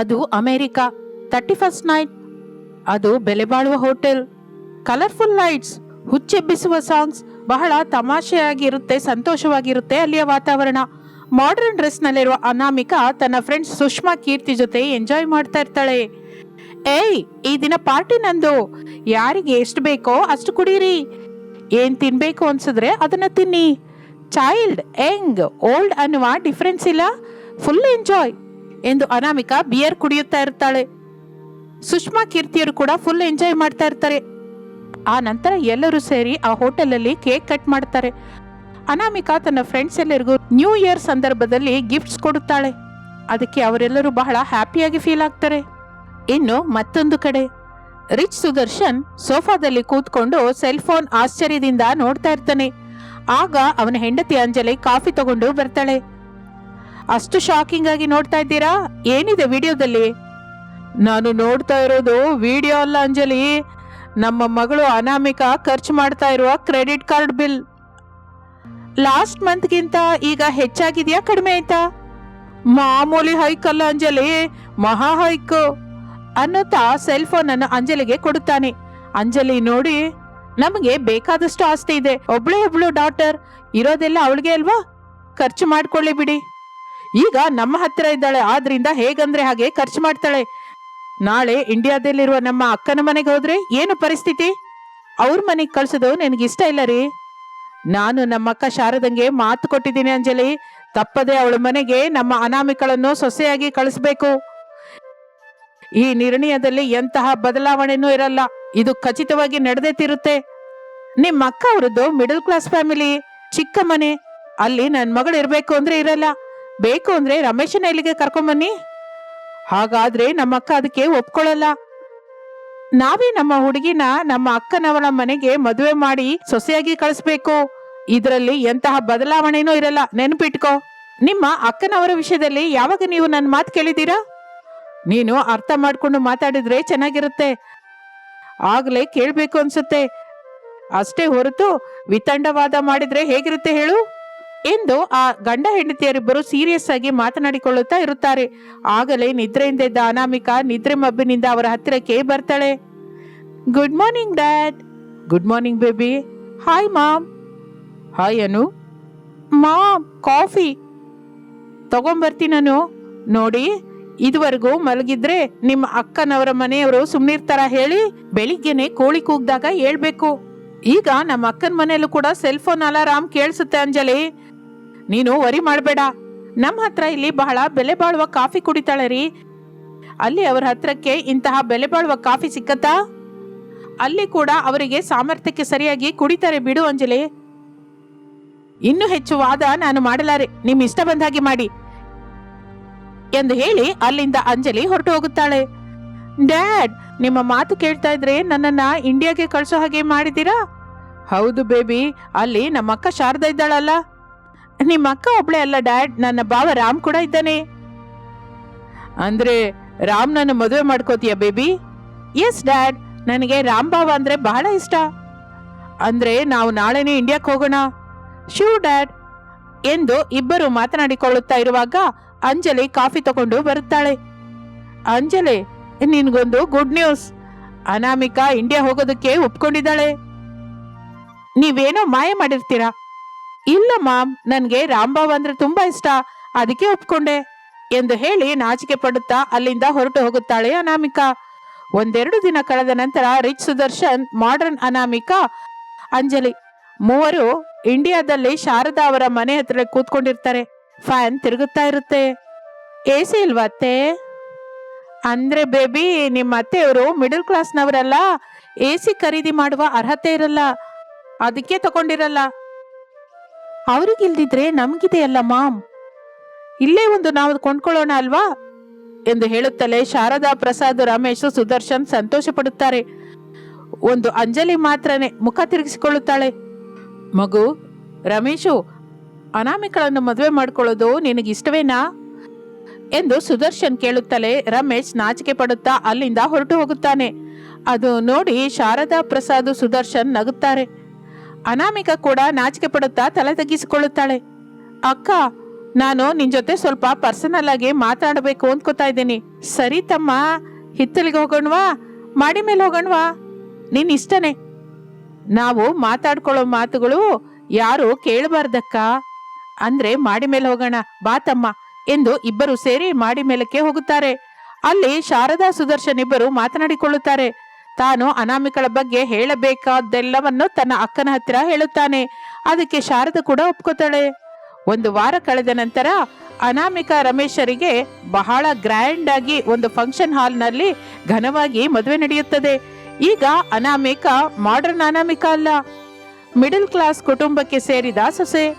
ಅದು America. Thirty first night, ಅದು ಬೆಲೆ ಬಾಳುವ ಹೋಟೆಲ್. ಕಲರ್ಫುಲ್ ಲೈಟ್ಸ್, ಹುಚ್ಚೆಬ್ಬಿಸುವ ಸಾಂಗ್ಸ್, ಬಹಳ ತಮಾಷೆಯಾಗಿರುತ್ತೆ, ಸಂತೋಷವಾಗಿರುತ್ತೆ ಅಲ್ಲಿಯ ವಾತಾವರಣ. ಮಾಡರ್ನ್ ಡ್ರೆಸ್ನಲ್ಲಿರುವ ಅನಾಮಿಕಾ ತನ್ನ ಫ್ರೆಂಡ್ಸ್ ಸುಷ್ಮಾ ಕೀರ್ತಿ ಜೊತೆ ಎಂಜಾಯ್ ಮಾಡ್ತಾ ಇರ್ತಾಳೆ. ಏಯ್, ಈ ದಿನ ಪಾರ್ಟಿ ನಂದು. ಯಾರಿಗೆ ಎಷ್ಟು ಬೇಕೋ ಅಷ್ಟು ಕುಡೀರಿ. ಏನ್ ತಿನ್ಬೇಕು ಅನ್ಸಿದ್ರೆ ಅದನ್ನ ತಿನ್ನಿ. ಚೈಲ್ಡ್, ಯಂಗ್, ಓಲ್ಡ್ ಅನ್ನುವ ಡಿಫ್ರೆನ್ಸ್ ಇಲ್ಲ. Full enjoy. ಎಂದು ಅನಾಮಿಕಾ ಬಿಯರ್ ಕುಡಿಯುತ್ತಾ ಇರ್ತಾಳೆ. ಸುಷ್ಮಾ ಕೀರ್ತಿಯರು ಕೂಡ ಫುಲ್ ಎಂಜಾಯ್ ಮಾಡ್ತಾ ಇರ್ತಾರೆ. ಆ ನಂತರ ಎಲ್ಲರೂ ಸೇರಿ ಆ ಹೋಟೆಲಲ್ಲಿ ಕೇಕ್ ಕಟ್ ಮಾಡ್ತಾರೆ. ಅನಾಮಿಕಾ ತನ್ನ ಫ್ರೆಂಡ್ಸ್ ಎಲ್ಲರಿಗೂ ನ್ಯೂ ಇಯರ್ ಸಂದರ್ಭದಲ್ಲಿ ಗಿಫ್ಟ್ಸ್ ಕೊಡುತ್ತಾಳೆ. ಅದಕ್ಕೆ ಅವರೆಲ್ಲರೂ ಬಹಳ ಹ್ಯಾಪಿಯಾಗಿ ಫೀಲ್ ಆಗ್ತಾರೆ. ಇನ್ನು ಮತ್ತೊಂದು ಕಡೆ, ರಿಚ್ ಸುದರ್ಶನ್ ಸೋಫಾದಲ್ಲಿ ಕೂತ್ಕೊಂಡು ಸೆಲ್ ಫೋನ್ ಆಶ್ಚರ್ಯದಿಂದ ನೋಡ್ತಾ ಇರ್ತಾನೆ. ಆಗ ಅವನ ಹೆಂಡತಿ ಅಂಜಲಿ ಕಾಫಿ ತಗೊಂಡು ಬರ್ತಾಳೆ. ಅಷ್ಟು ಶಾಕಿಂಗ್ ಆಗಿ ನೋಡ್ತಾ ಇದ್ದೀರಾ? ಏನಿದೆ ವಿಡಿಯೋದಲ್ಲಿ? ನಾನು ನೋಡ್ತಾ ಇರೋದು ವಿಡಿಯೋ ಅಲ್ಲ ಅಂಜಲಿ. ನಮ್ಮ ಮಗಳು ಅನಾಮಿಕ ಖರ್ಚು ಮಾಡ್ತಾ ಇರುವ ಕ್ರೆಡಿಟ್ ಕಾರ್ಡ್ ಬಿಲ್. ಲಾಸ್ಟ್ ಮಂತ್ಗಿಂತ ಈಗ ಹೆಚ್ಚಾಗಿದೆಯಾ ಕಡಿಮೆ ಆಯ್ತಾ? ಮಾಮೂಲಿ ಹೈಕ್ ಅಲ್ಲ ಅಂಜಲಿ, ಮಹಾ ಹೈಕ್ ಅನ್ನುತ್ತಾ ಸೆಲ್ ಫೋನ್ ಅನ್ನು ಅಂಜಲಿಗೆ ಕೊಡುತ್ತಾನೆ. ಅಂಜಲಿ ನೋಡಿ, ನಮಗೆ ಬೇಕಾದಷ್ಟು ಆಸ್ತಿ ಇದೆ. ಒಬ್ಳೆ ಒಬ್ಳು ಡಾಟರ್ ಇರೋದೆಲ್ಲ ಅವಳಿಗೆ ಅಲ್ವಾ? ಖರ್ಚು ಮಾಡ್ಕೊಳ್ಳಿ ಬಿಡಿ. ಈಗ ನಮ್ಮ ಹತ್ತಿರ ಇದ್ದಾಳೆ. ಆದ್ರಿಂದ ಹೇಗಂದ್ರೆ ಹಾಗೆ ಖರ್ಚು ಮಾಡ್ತಾಳೆ. ನಾಳೆ ಇಂಡಿಯಾದಲ್ಲಿರುವ ನಮ್ಮ ಅಕ್ಕನ ಮನೆಗೆ ಹೋದ್ರೆ ಏನು ಪರಿಸ್ಥಿತಿ? ಅವ್ರ ಮನೆಗೆ ಕಳ್ಸೋದು ನನಗೆ ಇಷ್ಟ ಇಲ್ಲ ರೀ. ನಾನು ನಮ್ಮ ಅಕ್ಕ ಶಾರದಂಗೆ ಮಾತು ಕೊಟ್ಟಿದ್ದೀನಿ ಅಂಜಲಿ. ತಪ್ಪದೆ ಅವಳ ಮನೆಗೆ ನಮ್ಮ ಅನಾಮಿಕಳನ್ನು ಸೊಸೆಯಾಗಿ ಕಳಿಸ್ಬೇಕು. ಈ ನಿರ್ಣಯದಲ್ಲಿ ಎಂತಹ ಬದಲಾವಣೆನೂ ಇರಲ್ಲ. ಇದು ಖಚಿತವಾಗಿ ನಡೆದೇ ತಿರುತ್ತೆ. ನಿಮ್ಮ ಅಕ್ಕ ಅವರದ್ದು ಮಿಡಲ್ ಕ್ಲಾಸ್ ಫ್ಯಾಮಿಲಿ, ಚಿಕ್ಕ ಮನೆ. ಅಲ್ಲಿ ನನ್ನ ಮಗಳು ಇರಬೇಕು ಅಂದ್ರೆ ಇರಲ್ಲ. ಬೇಕು ಅಂದ್ರೆ ರಮೇಶನ ಇಲ್ಲಿಗೆ ಕರ್ಕೊಂಬನ್ನಿ ಹಾಗಾದ್ರೆ ನಮ್ಮ ಅಕ್ಕ ಅದಕ್ಕೆ ಒಪ್ಕೊಳ್ಳಲ್ಲ ನಾವೇ ನಮ್ಮ ಹುಡುಗಿನ ನಮ್ಮ ಅಕ್ಕನವರ ಮನೆಗೆ ಮದುವೆ ಮಾಡಿ ಸೊಸೆಯಾಗಿ ಕಳಿಸ್ಬೇಕು. ಇದರಲ್ಲಿ ಎಂತಹ ಬದಲಾವಣೆನೂ ಇರಲ್ಲ. ನೆನಪಿಟ್ಕೋ. ನಿಮ್ಮ ಅಕ್ಕನವರ ವಿಷಯದಲ್ಲಿ ಯಾವಾಗ ನೀವು ನನ್ನ ಮಾತು ಕೇಳಿದ್ದೀರಾ? ನೀನು ಅರ್ಥ ಮಾಡ್ಕೊಂಡು ಮಾತಾಡಿದ್ರೆ ಚೆನ್ನಾಗಿರುತ್ತೆ. ಆಗ್ಲೇ ಕೇಳಬೇಕು ಅನ್ಸುತ್ತೆ. ಅಷ್ಟೇ ಹೊರತು ವಿತಂಡವಾದ ಮಾಡಿದ್ರೆ ಹೇಗಿರುತ್ತೆ ಹೇಳು? ಎಂದು ಆ ಗಂಡ ಹೆಂಡತಿಯರಿಬ್ಬರು ಸೀರಿಯಸ್ ಆಗಿ ಮಾತನಾಡಿಕೊಳ್ಳುತ್ತಾ ಇರುತ್ತಾರೆ. ಆಗಲೇ ನಿದ್ರೆಯಿಂದ ಇದ್ದ ಅನಾಮಿಕಾ ನಿದ್ರೆ ಮಬ್ಬಿನಿಂದ ಅವರ ಹತ್ತಿರಕ್ಕೆ ಬರ್ತಾಳೆ. Good morning dad good morning baby hi mom hi Anu mom coffee ತಗೊಂಬರ್ತೀನಿ ನಾನು ನೋಡಿ ಇದುವರೆಗೂ ಮಲಗಿದ್ರೆ ನಿಮ್ಮ ಅಕ್ಕನವರ ಮನೆಯವರು ಸುಮ್ಮನಿರ್ತಾರ ಹೇಳಿ ಬೆಳಿಗ್ಗೆನೆ ಕೋಳಿ ಕೂಗ್ದಾಗ ಹೇಳ್ಬೇಕು. ಈಗ ನಮ್ಮ ಅಕ್ಕನ ಮನೆಯಲ್ಲೂ ಕೂಡ ಸೆಲ್ ಫೋನ್ ಅಲಾರಾಮ್ ಕೇಳಿಸುತ್ತೆ ಅಂಜಲಿ. ನೀನು ವರಿ ಮಾಡಬೇಡ. ನಮ್ಮ ಹತ್ರ ಇಲ್ಲಿ ಬಹಳ ಬೆಲೆ ಬಾಳುವ ಕಾಫಿ ಕುಡಿತಾಳೆ ರೀ. ಅಲ್ಲಿ ಅವ್ರ ಹತ್ರಕ್ಕೆ ಇಂತಹ ಬೆಲೆ ಬಾಳುವ ಕಾಫಿ ಸಿಕ್ಕತ್ತಾ? ಅಲ್ಲಿ ಕೂಡ ಅವರಿಗೆ ಸಾಮರ್ಥ್ಯಕ್ಕೆ ಸರಿಯಾಗಿ ಕುಡಿತಾರೆ ಬಿಡು ಅಂಜಲಿ. ಇನ್ನು ಹೆಚ್ಚು ವಾದ ನಾನು ಮಾಡಲಾರೆ. ನಿಮ್ ಇಷ್ಟ ಬಂದ ಹಾಗೆ ಮಾಡಿ. ಎಂದು ಹೇಳಿ ಅಲ್ಲಿಂದ ಅಂಜಲಿ ಹೊರಟು ಹೋಗುತ್ತಾಳೆ ಡ್ಯಾಡ್, ನಿಮ್ಮ ಮಾತು ಕೇಳ್ತಾ ಇದ್ರೆ ನನ್ನನ್ನ ಇಂಡಿಯಾಗೆ ಕಳ್ಸೋ ಹಾಗೆ ಮಾಡಿದ್ದೀರಾ? ಹೌದು ಬೇಬಿ, ಅಲ್ಲಿ ನಮ್ಮ ಅಕ್ಕ ಶಾರದಾ ಇದ್ದಾಳಲ್ಲ. ನಿಮ್ಮ ಅಕ್ಕ ಒಬ್ಳೆ ಅಲ್ಲ, ಡ್ಯಾಡ್. ನನ್ನ ಬಾವ ರಾಮ್ ಕೂಡ ಇದ್ದಾನೆ. ಅಂದ್ರೆ ರಾಮ್ ನನ್ನ ಮದುವೆ ಮಾಡ್ಕೋತೀಯ, ಬೇಬಿ? S dad. ನನಗೆ ರಾಮ್ ಬಾವ ಅಂದ್ರೆ ಬಹಳ ಇಷ್ಟ. ಅಂದ್ರೆ ನಾವು ನಾಳೆನೇ ಇಂಡಿಯಾಕ್ಕೆ ಹೋಗೋಣ. Sure dad. ಎಂದು ಇಬ್ಬರು ಮಾತನಾಡಿಕೊಳ್ಳುತ್ತಾ ಇರುವಾಗ ಅಂಜಲಿ ಕಾಫಿ ತಗೊಂಡು ಬರುತ್ತಾಳೆ. ಅಂಜಲಿ, ನಿನ್ಗೊಂದು ಗುಡ್ ನ್ಯೂಸ್ ಅನಾಮಿಕಾ ಇಂಡಿಯಾ ಹೋಗೋದಕ್ಕೆ ಒಪ್ಕೊಂಡಿದ್ದಾಳೆ. ನೀವೇನೋ ಮಾಯ ಮಾಡಿರ್ತೀರಾ? ಇಲ್ಲ ಮಾಮ್, ನನ್ಗೆ ರಾಂಬಾವ್ ಅಂದ್ರೆ ತುಂಬಾ ಇಷ್ಟ, ಅದಕ್ಕೆ ಒಪ್ಕೊಂಡೆ ಎಂದು ಹೇಳಿ ನಾಚಿಕೆ ಪಡುತ್ತಾ ಅಲ್ಲಿಂದ ಹೊರಟು ಹೋಗುತ್ತಾಳೆ ಅನಾಮಿಕಾ. ಒಂದೆರಡು ದಿನ ಕಳೆದ ನಂತರ ರಿಚ್ ಸುದರ್ಶನ್, ಮಾಡರ್ನ್ ಅನಾಮಿಕಾ, ಅಂಜಲಿ ಮೂವರು ಇಂಡಿಯಾದಲ್ಲಿ ಶಾರದಾ ಅವರ ಮನೆ ಹತ್ರ ಕೂತ್ಕೊಂಡಿರ್ತಾರೆ. ಫ್ಯಾನ್ ತಿರುಗುತ್ತಾ ಇರುತ್ತೆ. ಎ ಸಿ ಇಲ್ವಾ ಅತ್ತೆ? ಅಂದ್ರೆ ಬೇಬಿ, ನಿಮ್ಮ ಅತ್ತೆಯವರು ಮಿಡಲ್ ಕ್ಲಾಸ್ನವರಲ್ಲ, ಎ ಸಿ ಖರೀದಿ ಮಾಡುವ ಅರ್ಹತೆ ಇರಲ್ಲ, ಅದಕ್ಕೆ ತಗೊಂಡಿರಲ್ಲ. ಅವ್ರಿಗಿಲ್ದಿದ್ರೆ ನಮ್ಗಿದೆಯಲ್ಲ ಮಾಮ್. ಇಲ್ಲೇ ಒಂದು ನಾವು ಕೊಂಡ್ಕೊಳ್ಳೋಣ ಅಲ್ವಾ? ಎಂದು ಹೇಳುತ್ತಲೇ ಶಾರದಾ, ಪ್ರಸಾದ್, ರಮೇಶ್, ಸುದರ್ಶನ್ ಸಂತೋಷ ಪಡುತ್ತಾರೆ ಒಂದು ಅಂಜಲಿ ಮಾತ್ರನೇ ಮುಖ ತಿರುಗಿಸಿಕೊಳ್ಳುತ್ತಾಳೆ. ಮಗು, ರಮೇಶು, ಅನಾಮಿಕಳನ್ನು ಮದುವೆ ಮಾಡ್ಕೊಳ್ಳೋದು ನಿನಗಿಷ್ಟವೇನಾ? ಎಂದು ಸುದರ್ಶನ್ ಕೇಳುತ್ತಲೇ ರಮೇಶ್ ನಾಚಿಕೆ ಪಡುತ್ತಾ ಅಲ್ಲಿಂದ ಹೊರಟು ಹೋಗುತ್ತಾನೆ. ಅದು ನೋಡಿ ಶಾರದಾ, ಪ್ರಸಾದ್, ಸುದರ್ಶನ್ ನಗುತ್ತಾರೆ. ಅನಾಮಿಕ ಕೂಡ ನಾಚಿಕೆ ಪಡುತ್ತಾ ತಲೆ ತಗ್ಗಿಸಿಕೊಳ್ಳುತ್ತಾಳೆ. ಅಕ್ಕ, ನಾನು ನಿನ್ ಜೊತೆ ಸ್ವಲ್ಪ ಪರ್ಸನಲ್ ಆಗಿ ಮಾತಾಡಬೇಕು ಅಂದ್ಕೋತಾ ಇದ್ದೀನಿ. ಸರಿ ತಮ್ಮ, ಹಿತ್ತಲಿಗೆ ಹೋಗೋಣವಾ? ಮಾಡಿ ಮೇಲೆ ಹೋಗೋಣವಾ? ನಿನ್ ಇಷ್ಟನೇ. ನಾವು ಮಾತಾಡ್ಕೊಳ್ಳೋ ಮಾತುಗಳು ಯಾರು ಕೇಳಬಾರ್ದಕ್ಕ? ಅಂದ್ರೆ ಮಾಡಿ ಮೇಲೆ ಹೋಗೋಣ, ಬಾ ತಮ್ಮ, ಎಂದು ಇಬ್ಬರು ಸೇರಿ ಮಾಡಿ ಮೇಲಕ್ಕೆ ಹೋಗುತ್ತಾರೆ. ಅಲ್ಲಿ ಶಾರದಾ ಸುದರ್ಶನ್ ಇಬ್ಬರು ಮಾತನಾಡಿಕೊಳ್ಳುತ್ತಾರೆ. ತಾನು ಅನಾಮಿಕಳ ಬಗ್ಗೆ ಹೇಳಬೇಕಾದ್ದೆಲ್ಲವನ್ನು ತನ್ನ ಅಕ್ಕನ ಹತ್ತಿರ ಹೇಳುತ್ತಾನೆ. ಅದಕ್ಕೆ ಶಾರದ ಕೂಡ ಒಪ್ಕೋತಾಳೆ. ಒಂದು ವಾರ ಕಳೆದ ನಂತರ ಅನಾಮಿಕಾ ರಮೇಶರಿಗೆ ಬಹಳ ಗ್ರ್ಯಾಂಡ್ ಆಗಿ ಒಂದು ಫಂಕ್ಷನ್ ಹಾಲ್ನಲ್ಲಿ ಘನವಾಗಿ ಮದುವೆ ನಡೆಯುತ್ತದೆ. ಈಗ ಅನಾಮಿಕಾ ಮಾಡರ್ನ್ ಅನಾಮಿಕಾ ಅಲ್ಲ. ಮಿಡಲ್ ಕ್ಲಾಸ್ ಕುಟುಂಬಕ್ಕೆ ಸೇರಿದ ಸೊಸೆ.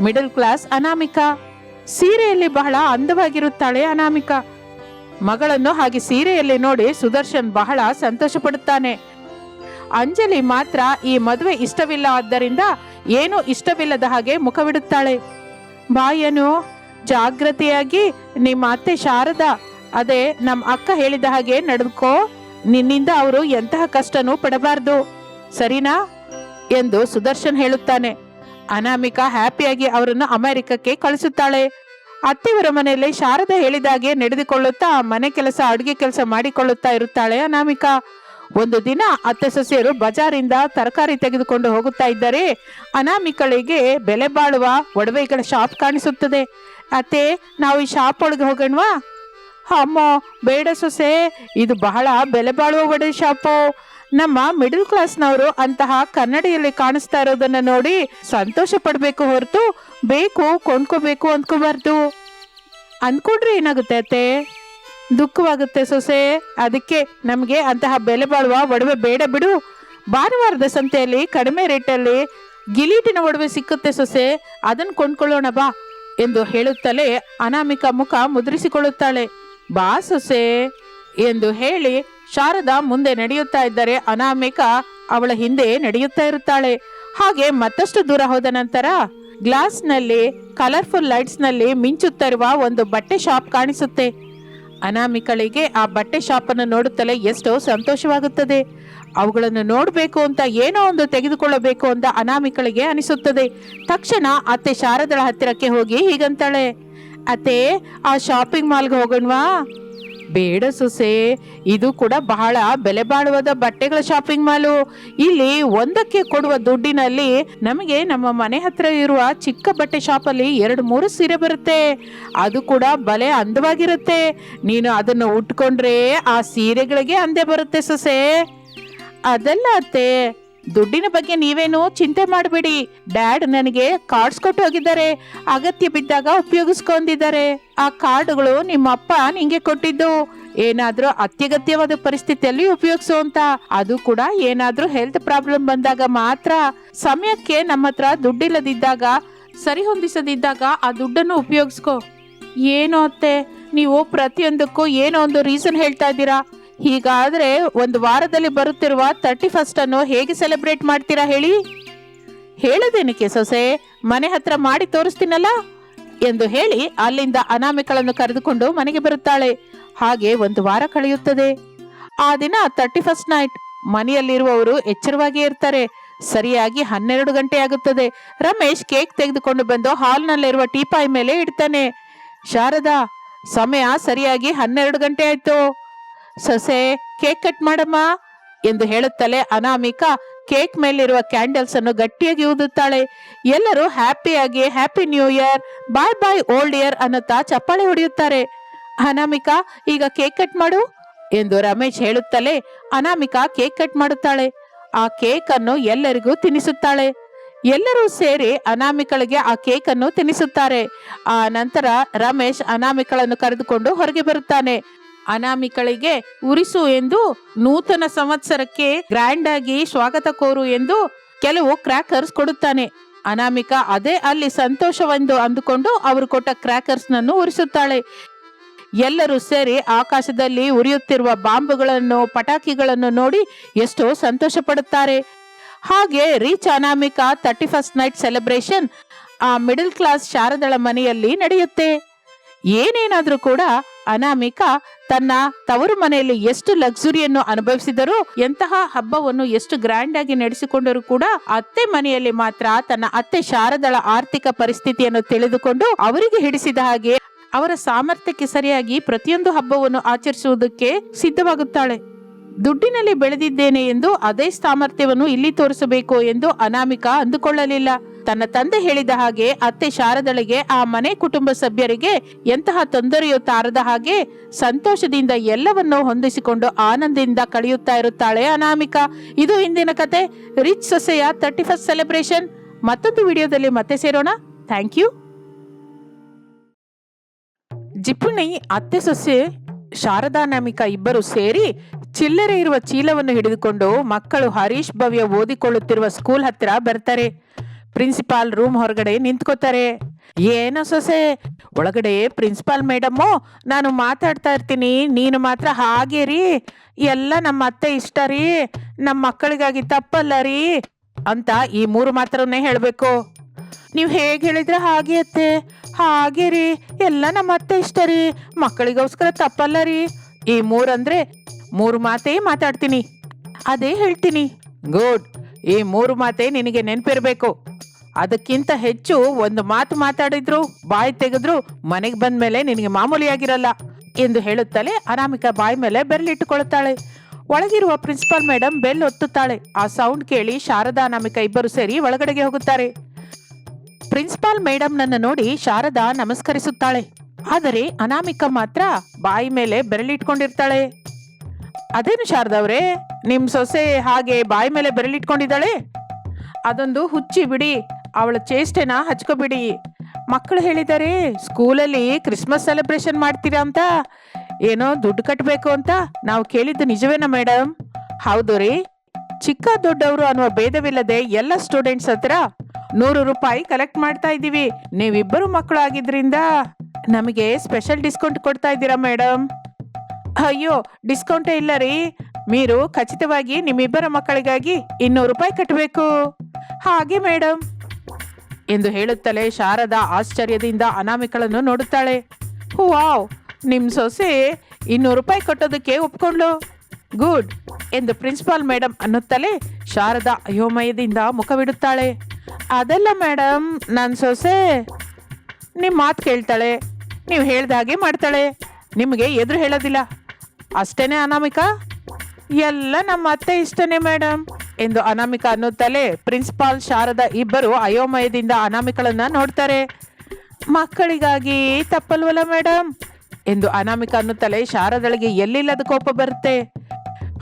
Middle class Anamika. ಸೀರೆಯಲ್ಲಿ ಬಹಳ ಅಂದವಾಗಿರುತ್ತಾಳೆ ಅನಾಮಿಕಾ. ಮಗಳನ್ನು ಹಾಗೆ ಸೀರೆಯಲ್ಲಿ ನೋಡಿ ಸುದರ್ಶನ್ ಬಹಳ ಸಂತೋಷ ಪಡುತ್ತಾನೆ ಅಂಜಲಿ ಮಾತ್ರ ಈ ಮದುವೆ ಇಷ್ಟವಿಲ್ಲ ಆದ್ದರಿಂದ ಏನೂ ಇಷ್ಟವಿಲ್ಲದ ಹಾಗೆ ಮುಖವಿಡುತ್ತಾಳೆ. ಬಾಯನು, ಜಾಗ್ರತೆಯಾಗಿ ನಿಮ್ಮ ಅತ್ತೆ ಶಾರದ, ಅದೇ ನಮ್ಮ ಅಕ್ಕ ಹೇಳಿದ ಹಾಗೆ ನಡೆದುಕೋ ನಿನ್ನಿಂದ ಅವರು ಎಂತಹ ಕಷ್ಟನೂ ಪಡಬಾರ್ದು. ಸರಿನಾ? ಎಂದು ಸುದರ್ಶನ್ ಹೇಳುತ್ತಾನೆ. ಅನಾಮಿಕಾ ಹ್ಯಾಪಿಯಾಗಿ ಅವರನ್ನು ಅಮೆರಿಕಕ್ಕೆ ಕಳಿಸುತ್ತಾಳೆ. ಅತ್ತೆಯವರ ಮನೆಯಲ್ಲಿ ಶಾರದ ಹೇಳಿದಾಗೆ ನಡೆದುಕೊಳ್ಳುತ್ತಾ ಮನೆ ಕೆಲಸ, ಅಡುಗೆ ಕೆಲಸ ಮಾಡಿಕೊಳ್ಳುತ್ತಾ ಇರುತ್ತಾಳೆ ಅನಾಮಿಕಾ ಒಂದು ದಿನ ಅತ್ತೆ ಸೊಸೆಯರು ಬಜಾರಿಂದ ತರಕಾರಿ ತೆಗೆದುಕೊಂಡು ಹೋಗುತ್ತಾ ಇದ್ದರೆ ಅನಾಮಿಕಳಿಗೆ ಬೆಲೆ ಬಾಳುವ ಒಡವೆಗಳ ಶಾಪ್ ಕಾಣಿಸುತ್ತದೆ. ಅತ್ತೆ, ನಾವು ಈ ಶಾಪ್ ಒಳಗೆ ಹೋಗೋಣವಾ? ಅಮ್ಮ, ಬೇಡ ಸೊಸೆ, ಇದು ಬಹಳ ಬೆಲೆ ಬಾಳುವ ಒಡವೆ ಶಾಪು. ನಮ್ಮ ಮಿಡಲ್ ಕ್ಲಾಸ್ನವರು ಅಂತಹ ಕನ್ನಡಿಯಲ್ಲಿ ಕಾಣಿಸ್ತಾ ಇರೋದನ್ನ ನೋಡಿ ಸಂತೋಷ ಪಡಬೇಕು ಹೊರತು ಬೇಕು, ಕೊಂಡ್ಕೋಬೇಕು ಅಂದ್ಕೋಬಾರ್ದು. ಅಂದ್ಕೊಂಡ್ರೆ ಏನಾಗುತ್ತೆ ಅತ್ತೆ? ದುಃಖವಾಗುತ್ತೆ ಸೊಸೆ. ಅದಕ್ಕೆ ನಮಗೆ ಅಂತಹ ಬೆಲೆ ಬಾಳುವ ಒಡವೆ ಬೇಡ ಬಿಡು. ಭಾನುವಾರದ ಸಂತೆಯಲ್ಲಿ ಕಡಿಮೆ ರೇಟಲ್ಲಿ ಗಿಲೀಟಿನ ಒಡವೆ ಸಿಕ್ಕುತ್ತೆ ಸೊಸೆ. ಅದನ್ನು ಕೊಂಡ್ಕೊಳ್ಳೋಣ ಬಾ ಎಂದು ಹೇಳುತ್ತಲೇ ಅನಾಮಿಕ ಮುಖ ಮುದ್ರಿಸಿಕೊಳ್ಳುತ್ತಾಳೆ. ಬಾ ಸೊಸೆ ಎಂದು ಹೇಳಿ ಶಾರದಾ ಮುಂದೆ ನಡೆಯುತ್ತಾ ಇದ್ದರೆ ಅನಾಮಿಕ ಅವಳ ಹಿಂದೆ ನಡೆಯುತ್ತಾ ಇರುತ್ತಾಳೆ. ಹಾಗೆ ಮತ್ತಷ್ಟು ದೂರ ಹೋದ ನಂತರ ಗ್ಲಾಸ್ನಲ್ಲಿ ಕಲರ್ಫುಲ್ ಲೈಟ್ಸ್ನಲ್ಲಿ ಮಿಂಚುತ್ತಿರುವ ಒಂದು ಬಟ್ಟೆ ಶಾಪ್ ಕಾಣಿಸುತ್ತೆ. ಅನಾಮಿಕಳಿಗೆ ಆ ಬಟ್ಟೆ ಶಾಪನ್ನು ನೋಡುತ್ತಲೇ ಎಷ್ಟೋ ಸಂತೋಷವಾಗುತ್ತದೆ. ಅವುಗಳನ್ನು ನೋಡಬೇಕು ಅಂತ ಏನೋ ಒಂದು ತೆಗೆದುಕೊಳ್ಳಬೇಕು ಅಂತ ಅನಾಮಿಕಳಿಗೆ ಅನಿಸುತ್ತದೆ. ತಕ್ಷಣ ಅತ್ತೆ ಶಾರದಳ ಹತ್ತಿರಕ್ಕೆ ಹೋಗಿ ಹೀಗಂತಾಳೆ. ಅತ್ತೆ, ಆ ಶಾಪಿಂಗ್ ಮಾಲ್ಗೆ ಹೋಗೋಣವಾ? ಬೇಡ ಸೊಸೆ. ಇದು ಕೂಡ ಬಹಳ ಬೆಲೆ ಬಾಳುವದ ಬಟ್ಟೆಗಳ ಶಾಪಿಂಗ್ ಮಾಲು ಇಲ್ಲಿ ಒಂದಕ್ಕೆ ಕೊಡುವ ದುಡ್ಡಿನಲ್ಲಿ ನಮಗೆ ನಮ್ಮ ಮನೆ ಹತ್ರ ಇರುವ ಚಿಕ್ಕ ಬಟ್ಟೆ ಶಾಪಲ್ಲಿ ಎರಡು ಮೂರು ಸೀರೆ ಬರುತ್ತೆ. ಅದು ಕೂಡ ಬಲೆ ಅಂದವಾಗಿರುತ್ತೆ. ನೀನು ಅದನ್ನು ಉಟ್ಕೊಂಡ್ರೆ ಆ ಸೀರೆಗಳಿಗೆ ಅಂದೇ ಬರುತ್ತೆ ಸೊಸೆ. ಅದೆಲ್ಲ ಅತ್ತೆ. ದುಡ್ಡಿನ ಬಗ್ಗೆ ನೀವೇನು ಚಿಂತೆ ಮಾಡಬೇಡಿ. ಡ್ಯಾಡ್ ನನಗೆ ಕಾರ್ಡ್ಸ್ ಕೊಟ್ಟು ಹೋಗಿದ್ದಾರೆ. ಅಗತ್ಯ ಬಿದ್ದಾಗ ಉಪಯೋಗಿಸ್ಕೊಂಡಿದ್ದಾರೆ. ಆ ಕಾರ್ಡ್ಗಳು ನಿಮ್ಮ ಅಪ್ಪ ನಿಂಗೆ ಕೊಟ್ಟಿದ್ದು. ಏನಾದ್ರೂ ಅತ್ಯಗತ್ಯವಾದ ಪರಿಸ್ಥಿತಿಯಲ್ಲಿ ಉಪಯೋಗಿಸುವಂತ ಅದು ಕೂಡ ಏನಾದ್ರೂ ಹೆಲ್ತ್ ಪ್ರಾಬ್ಲಮ್ ಬಂದಾಗ ಮಾತ್ರ. ಸಮಯಕ್ಕೆ ನಮ್ಮ ಹತ್ರ ದುಡ್ಡಿಲ್ಲದಿದ್ದಾಗ, ಸರಿ ಹೊಂದಿಸದಿದ್ದಾಗ ಆ ದುಡ್ಡನ್ನು ಉಪಯೋಗಿಸ್ಕೊ. ಏನೋ ಅತ್ತೆ? ನೀವು ಪ್ರತಿಯೊಂದಕ್ಕೂ ಏನೋ ಒಂದು ರೀಸನ್ ಹೇಳ್ತಾ ಇದ್ದೀರಾ? ಹೀಗಾದ್ರೆ ಒಂದು ವಾರದಲ್ಲಿ ಬರುತ್ತಿರುವ ತರ್ಟಿ ಫಸ್ಟ್ ಅನ್ನು ಹೇಗೆ ಸೆಲೆಬ್ರೇಟ್ ಮಾಡ್ತೀರಾ ಹೇಳಿ? ಹೇಳೋದೇನಕ್ಕೆ ಸೊಸೆ ಮನೆ ಹತ್ರ ಮಾಡಿ ತೋರಿಸ್ತೀನಲ್ಲ? ಎಂದು ಹೇಳಿ ಅಲ್ಲಿಂದ ಅನಾಮಿಕಳನ್ನು ಕರೆದುಕೊಂಡು ಮನೆಗೆ ಬರುತ್ತಾಳೆ. ಹಾಗೆ ಒಂದು ವಾರ ಕಳೆಯುತ್ತದೆ. ಆ ದಿನ ತರ್ಟಿ ಫಸ್ಟ್ ನೈಟ್ ಮನೆಯಲ್ಲಿರುವವರು ಎಚ್ಚರವಾಗಿ ಇರ್ತಾರೆ. ಸರಿಯಾಗಿ ಹನ್ನೆರಡು ಗಂಟೆ ಆಗುತ್ತದೆ. ರಮೇಶ್ ಕೇಕ್ ತೆಗೆದುಕೊಂಡು ಬಂದು ಹಾಲ್ನಲ್ಲಿರುವ ಟೀಪಾಯ್ ಮೇಲೆ ಇಡ್ತಾನೆ. ಶಾರದಾ, ಸಮಯ ಸರಿಯಾಗಿ ಹನ್ನೆರಡು ಗಂಟೆ ಆಯ್ತು. ಸೊಸೆ, ಕೇಕ್ ಕಟ್ ಮಾಡಮ್ಮ ಎಂದು ಹೇಳುತ್ತಲೇ ಅನಾಮಿಕಾ ಕೇಕ್ ಮೇಲಿರುವ ಕ್ಯಾಂಡಲ್ಸ್ ಅನ್ನು ಗಟ್ಟಿಯಾಗಿ ಊದುತ್ತಾಳೆ ಎಲ್ಲರೂ ಹ್ಯಾಪಿಯಾಗಿ happy new year, bye bye old year ಅನ್ನುತ್ತಾ ಚಪ್ಪಾಳೆ ಹೊಡೆಯುತ್ತಾರೆ. ಅನಾಮಿಕಾ, ಈಗ ಕೇಕ್ ಕಟ್ ಮಾಡು ಎಂದು ರಮೇಶ್ ಹೇಳುತ್ತಲೇ ಅನಾಮಿಕಾ ಕೇಕ್ ಕಟ್ ಮಾಡುತ್ತಾಳೆ. ಆ ಕೇಕ್ ಅನ್ನು ಎಲ್ಲರಿಗೂ ತಿನ್ನಿಸುತ್ತಾಳೆ ಎಲ್ಲರೂ ಸೇರಿ ಅನಾಮಿಕಳಿಗೆ ಆ ಕೇಕ್ ಅನ್ನು ತಿನ್ನಿಸುತ್ತಾರೆ ಆ ನಂತರ ರಮೇಶ್ ಅನಾಮಿಕಳನ್ನು ಕರೆದುಕೊಂಡು ಹೊರಗೆ ಬರುತ್ತಾನೆ. ಅನಾಮಿಕಳಿಗೆ ಉರಿಸು ಎಂದು ನೂತನ ಸಂವತ್ಸರಕ್ಕೆ ಗ್ರ್ಯಾಂಡ್ ಆಗಿ ಸ್ವಾಗತ ಕೋರು ಎಂದು ಕೆಲವು ಕ್ರ್ಯಾಕರ್ಸ್ ಕೊಡುತ್ತಾನೆ. ಅನಾಮಿಕಾ ಅದೇ ಅಲ್ಲಿ ಸಂತೋಷವೆಂದು ಅಂದುಕೊಂಡು ಅವರು ಕೊಟ್ಟ ಕ್ರ್ಯಾಕರ್ಸ್ ನನ್ನು ಉರಿಸುತ್ತಾಳೆ. ಎಲ್ಲರೂ ಸೇರಿ ಆಕಾಶದಲ್ಲಿ ಉರಿಯುತ್ತಿರುವ ಬಾಂಬುಗಳನ್ನು, ಪಟಾಕಿಗಳನ್ನು ನೋಡಿ ಎಷ್ಟೋ ಸಂತೋಷ ಪಡುತ್ತಾರೆ ಹಾಗೆ rich Anamika thirty first night celebration ಆ ಮಿಡಲ್ ಕ್ಲಾಸ್ ಶಾರದಳ ಮನೆಯಲ್ಲಿ ನಡೆಯುತ್ತೆ. ಏನೇನಾದರೂ ಕೂಡ ಅನಾಮಿಕಾ ತನ್ನ ತವರು ಮನೆಯಲ್ಲಿ ಎಷ್ಟು ಲಕ್ಸುರಿಯನ್ನು ಅನುಭವಿಸಿದರೂ ಎಂತಹ ಹಬ್ಬವನ್ನು ಎಷ್ಟು ಗ್ರ್ಯಾಂಡ್ ಆಗಿ ನಡೆಸಿಕೊಂಡರೂ ಕೂಡ ಅತ್ತೆ ಮನೆಯಲ್ಲಿ ಮಾತ್ರ ತನ್ನ ಅತ್ತೆ ಶಾರದಳ ಆರ್ಥಿಕ ಪರಿಸ್ಥಿತಿಯನ್ನು ತಿಳಿದುಕೊಂಡು ಅವರಿಗೆ ಹಿಡಿಸಿದ ಹಾಗೆ ಅವರ ಸಾಮರ್ಥ್ಯಕ್ಕೆ ಸರಿಯಾಗಿ ಪ್ರತಿಯೊಂದು ಹಬ್ಬವನ್ನು ಆಚರಿಸುವುದಕ್ಕೆ ಸಿದ್ಧವಾಗುತ್ತಾಳೆ. ದುಡ್ಡಿನಲ್ಲಿ ಬೆಳೆದಿದ್ದೇನೆ ಎಂದು ಅದೇ ಸಾಮರ್ಥ್ಯವನ್ನು ಇಲ್ಲಿ ತೋರಿಸಬೇಕು ಎಂದು ಅನಾಮಿಕಾ ಅಂದುಕೊಳ್ಳಲಿಲ್ಲ. ತನ್ನ ತಂದೆ ಹೇಳಿದ ಹಾಗೆ ಅತ್ತೆ ಶಾರದಳಿಗೆ ಆ ಮನೆ ಕುಟುಂಬ ಸಭ್ಯರಿಗೆ ಎಂತಹ ತೊಂದರೆಯೂ ತಾರದ ಹಾಗೆ ಸಂತೋಷದಿಂದ ಎಲ್ಲವನ್ನೂ ಹೊಂದಿಸಿಕೊಂಡು ಆನಂದದಿಂದ ಕಳೆಯುತ್ತಾ ಇರುತ್ತಾಳೆ ಅನಾಮಿಕಾ. ಇದು ಇಂದಿನ ಕತೆ. ರಿಚ್ ಸೊಸೆಯ ತರ್ಟಿ ಫಸ್ಟ್ ಸೆಲೆಬ್ರೇಷನ್. ಮತ್ತೊಂದು ವಿಡಿಯೋದಲ್ಲಿ ಮತ್ತೆ ಸೇರೋಣ. Thank you. ಜಿಪ್ಪುಣಿ ಅತ್ತೆ ಸೊಸೆ ಶಾರದಾನಾಮಿಕಾ ಇಬ್ಬರು ಸೇರಿ ಚಿಲ್ಲರೆ ಇರುವ ಚೀಲವನ್ನು ಹಿಡಿದುಕೊಂಡು ಮಕ್ಕಳು ಹರೀಶ್ ಭವ್ಯ ಓದಿಕೊಳ್ಳುತ್ತಿರುವ ಸ್ಕೂಲ್ ಹತ್ತಿರ ಬರ್ತಾರೆ. ಪ್ರಿನ್ಸಿಪಾಲ್ ರೂಮ್ ಹೊರಗಡೆ ನಿಂತ್ಕೋತಾರೆ. ಏನೋ ಸೊಸೆ, ಒಳಗಡೆ ಪ್ರಿನ್ಸಿಪಾಲ್ ಮೇಡಮ್ಮು ನಾನು ಮಾತಾಡ್ತಾ ಇರ್ತೀನಿ. ನೀನು ಮಾತ್ರ ಹಾಗೆ ರೀ ಎಲ್ಲ ನಮ್ಮ ಅತ್ತೆ ಇಷ್ಟ ರೀ. ನಮ್ಮ ಮಕ್ಕಳಿಗಾಗಿ ತಪ್ಪಲ್ಲ ರೀ ಅಂತ ಈ ಮೂರು ಮಾತ್ರನೇ ಹೇಳಬೇಕು. ನೀವು ಹೇಗೆ ಹೇಳಿದ್ರೆ ಹಾಗೆ ಅತ್ತೆ? ಹಾಗೆ ಎಲ್ಲ ನಮ್ಮ ಅತ್ತೆ ಇಷ್ಟ ರೀ. ಮಕ್ಕಳಿಗೋಸ್ಕರ ತಪ್ಪಲ್ಲ ರೀ. ಈ ಮೂರಂದ್ರೆ ಮೂರು ಮಾತೇ ಮಾತಾಡ್ತೀನಿ. ಅದೇ ಹೇಳ್ತೀನಿ. ಗುಡ್ ಈ ಮೂರು ಮಾತೇ ನಿನಗೆ ನೆನಪಿರಬೇಕು. ಅದಕ್ಕಿಂತ ಹೆಚ್ಚು ಒಂದು ಮಾತು ಮಾತಾಡಿದ್ರು, ಬಾಯಿ ತೆಗೆದ್ರು ಮನೆಗೆ ಬಂದ ಮೇಲೆ ನಿನಗೆ ಮಾಮೂಲಿಯಾಗಿರಲ್ಲ ಎಂದು ಹೇಳುತ್ತಲೇ ಅನಾಮಿಕಾ ಬಾಯಿ ಮೇಲೆ ಬೆರಳಿಟ್ಟುಕೊಳ್ಳುತ್ತಾಳೆ ಒಳಗಿರುವ ಪ್ರಿನ್ಸಿಪಾಲ್ ಮೇಡಮ್ ಬೆಲ್ ಒತ್ತುತ್ತಾಳೆ. ಆ ಸೌಂಡ್ ಕೇಳಿ ಶಾರದಾ ಅನಾಮಿಕಾ ಇಬ್ಬರು ಸೇರಿ ಒಳಗಡೆಗೆ ಹೋಗುತ್ತಾರೆ. ಪ್ರಿನ್ಸಿಪಾಲ್ ಮೇಡಮ್ ನನ್ನ ನೋಡಿ ಶಾರದಾ ನಮಸ್ಕರಿಸುತ್ತಾಳೆ. ಆದರೆ ಅನಾಮಿಕ ಮಾತ್ರ ಬಾಯಿ ಮೇಲೆ ಬೆರಳಿಟ್ಕೊಂಡಿರ್ತಾಳೆ ಅದೇನು ಶಾರದಾ ಅವರೇ? ನಿಮ್ಮ ಸೊಸೆ ಹಾಗೆ ಬಾಯಿ ಮೇಲೆ ಬೆರಳಿಟ್ಕೊಂಡಿದ್ದಾಳೆ ಅದೊಂದು ಹುಚ್ಚಿ ಬಿಡಿ, ಅವಳ ಚೇಷ್ಟೆನ ಹಚ್ಕೋಬಿಡಿ. ಮಕ್ಕಳು ಹೇಳಿದ್ದಾರೆ ಸ್ಕೂಲಲ್ಲಿ ಕ್ರಿಸ್ಮಸ್ ಸೆಲೆಬ್ರೇಷನ್ ಮಾಡ್ತೀರಾ ಅಂತ. ಏನೋ ದುಡ್ಡು ಕಟ್ಟಬೇಕು ಅಂತ ನಾವು ಕೇಳಿದ್ದು ನಿಜವೇನಾ ಮೇಡಮ್ ಹೌದು ರೀ. ಚಿಕ್ಕ ದೊಡ್ಡವರು ಅನ್ನುವ ಭೇದವಿಲ್ಲದೆ ಎಲ್ಲ ಸ್ಟೂಡೆಂಟ್ಸ್ ಹತ್ರ ನೂರು ರೂಪಾಯಿ ಕಲೆಕ್ಟ್ ಮಾಡ್ತಾ ಇದ್ದೀವಿ. ನೀವಿಬ್ಬರು ಮಕ್ಕಳು ಆಗಿದ್ರಿಂದ ನಮಗೆ ಸ್ಪೆಷಲ್ ಡಿಸ್ಕೌಂಟ್ ಕೊಡ್ತಾ ಇದ್ದೀರಾ ಮೇಡಮ್ ಅಯ್ಯೋ ಡಿಸ್ಕೌಂಟೇ ಇಲ್ಲ ರೀ. మీరు ಖಚಿತವಾಗಿ ನಿಮ್ಮಿಬ್ಬರ ಮಕ್ಕಳಿಗಾಗಿ ಇನ್ನೂರು ರೂಪಾಯಿ ಕಟ್ಟಬೇಕು ಹಾಗೆ ಮೇಡಮ್ ಎಂದು ಹೇಳುತ್ತಲೇ ಶಾರದಾ ಆಶ್ಚರ್ಯದಿಂದ ಅನಾಮಿಕಳನ್ನು ನೋಡುತ್ತಾಳೆ. ವಾವ್ ನಿಮ್ಮ ಸೊಸೆ ಇನ್ನೂರು ರೂಪಾಯಿ ಕಟ್ಟೋದಕ್ಕೆ ಒಪ್ಕೊಂಡ್ಲು ಗುಡ್ ಎಂದು ಪ್ರಿನ್ಸಿಪಾಲ್ ಮೇಡಮ್ ಅನ್ನುತ್ತಲೇ ಶಾರದಾ ಅಯೋಮಯದಿಂದ ಮುಖವಿಡುತ್ತಾಳೆ. ಅದಲ್ಲ ಮೇಡಮ್ ನನ್ನ ಸೊಸೆ. ನಿಮ್ಮ ಮಾತು ಕೇಳ್ತಾಳೆ. ನೀವು ಹೇಳ್ದ ಹಾಗೆ ಮಾಡ್ತಾಳೆ. ನಿಮಗೆ ಎದುರು ಹೇಳೋದಿಲ್ಲ. ಅಷ್ಟೇನೆ ಅನಾಮಿಕಾ? ಎಲ್ಲ ನಮ್ಮ ಅತ್ತೆ ಇಷ್ಟನೇ ಮೇಡಮ್ ಎಂದು ಅನಾಮಿಕಾ ಅನ್ನುತ್ತಲೇ ಪ್ರಿನ್ಸಿಪಾಲ್ ಶಾರದಾ ಇಬ್ಬರು ಅಯೋಮಯದಿಂದ ಅನಾಮಿಕಳನ್ನ ನೋಡ್ತಾರೆ. ಮಕ್ಕಳಿಗಾಗಿ ತಪ್ಪಲ್ವಲ್ಲ ಮೇಡಮ್ ಎಂದು ಅನಾಮಿಕಾ ಅನ್ನುತ್ತಲೇ ಶಾರದಳಿಗೆ ಎಲ್ಲಿಲ್ಲದ ಕೋಪ ಬರುತ್ತೆ.